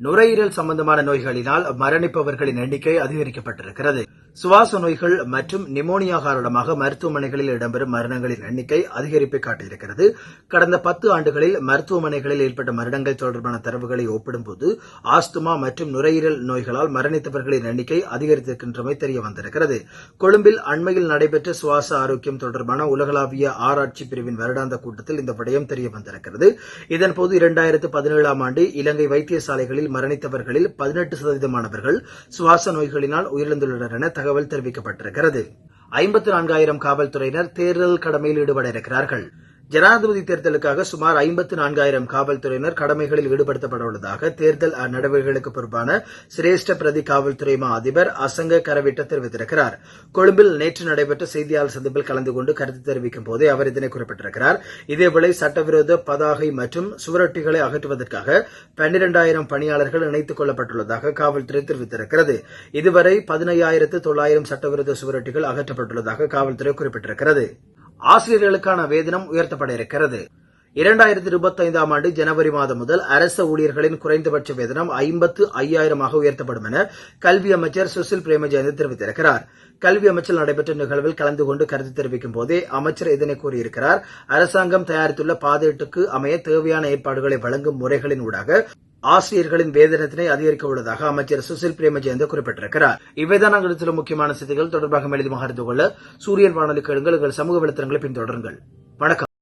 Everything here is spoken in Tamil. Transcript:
நுரையீரல் சம்பந்தமான நோய்களினால் மரணிப்பவர்களின் எண்ணிக்கை அதிகரிக்கப்பட்டிருக்கிறது. சுவாச நோய்கள் மற்றும் நிமோனியா காரணமாக மருத்துவமனைகளில் இடம்பெறும் மரணங்களின் எண்ணிக்கை அதிகரிப்பை காட்டியிருக்கிறது. கடந்த பத்து ஆண்டுகளில் மருத்துவமனைகளில் ஏற்பட்ட மரணங்கள் தொடர்பான தரவுகளை ஒப்பிடும்போது ஆஸ்துமா மற்றும் நுரையீரல் நோய்களால் மரணித்தவர்களின் எண்ணிக்கை அதிகரித்திருக்கின்றமை தெரிய வந்திருக்கிறது கொழும்பில் அண்மையில் நடைபெற்ற சுவாச ஆரோக்கியம் தொடர்பான உலகளாவிய ஆராய்ச்சி பிரிவின் வருடாந்த கூட்டத்தில் இந்த விடயம் தெரிய வந்திருக்கிறது இதன்போது இரண்டாயிரத்து பதினேழாம் ஆண்டு இலங்கை வைத்தியசாலைகளில் மரணித்தவர்களில் பதினெட்டு சதவீதமானவர்கள் சுவாச நோய்களினால் உயிரிழந்துள்ளனர் என தகவல் தெரிவிக்கப்பட்டிருக்கிறது. ஐம்பத்தி நான்காயிரம் காவல்துறையினர் தேர்தல் கடமையில் ஈடுபட இருக்கிறார்கள். ஜனாதிபதி தேர்தலுக்காக சுமார் ஐம்பத்து நான்காயிரம் காவல்துறையினர் கடமைகளில் ஈடுபடுத்தப்பட உள்ளதாக தேர்தல் நடவடிக்கைகளுக்கு பொறுப்பான சிரேஷ்ட பிரதி காவல்துறை மா அதிபர் அசங்க கரவிட்ட தெரிவித்திருக்கிறார். கொழும்பில் நேற்று நடைபெற்ற செய்தியாளர் சந்திப்பில் கலந்து கொண்டு கருத்து தெரிவிக்கும் போதே அவர் இதனை குறிப்பிட்டிருக்கிறார். இதேவேளை சட்டவிரோத பதாகை மற்றும் சுவரொட்டிகளை அகற்றுவதற்காக பன்னிரண்டாயிரம் பணியாளர்கள் இணைத்துக் கொள்ளப்பட்டுள்ளதாக காவல்துறை தெரிவித்திருக்கிறது. இதுவரை பதினையாயிரத்து தொள்ளாயிரம் சட்டவிரோத சுவரொட்டிகள் அகற்றப்பட்டுள்ளதாக காவல்துறை குறிப்பிட்டிருக்கிறது. ஆசிரியர்களுக்கான வேதனம் உயர்த்தப்பட இருக்கிறது. இரண்டாயிரத்தி இருபத்தி ஐந்தாம் ஆண்டு ஜனவரி மாதம் முதல் அரசு ஊழியர்களின் குறைந்தபட்ச வேதனம் ஐம்பத்து ஐயாயிரமாக உயர்த்தப்படும் என கல்வி அமைச்சர் சுசில் பிரேமஜயந்த் தெரிவித்திருக்கிறார். கல்வி அமைச்சர் நடைபெற்ற நிகழ்வில் கலந்து கொண்டு கருத்து தெரிவிக்கும் போதே அமைச்சர் இதனை கூறியிருக்கிறார். அரசாங்கம் தயாரித்துள்ள பாதையீட்டுக்கு அமைய தேவையான ஏற்பாடுகளை வழங்கும் முறைகளின் ஊடாக ஆசிரியர்களின் வேதனத்தினை அதிகரிக்க உள்ளதாக அமைச்சர் சுசில் பிரேமஜயந்த குறிப்பிட்டிருக்கிறார். இவைதான் நாங்கள் சில முக்கியமான செய்திகள் தொடர்பாக எழுதி அறிந்து கொள்ள சூரியன் வானொலி கேளுங்கள் எங்கள் சமூக வலைத்தளங்களை பின்தொடருங்கள். வணக்கம்.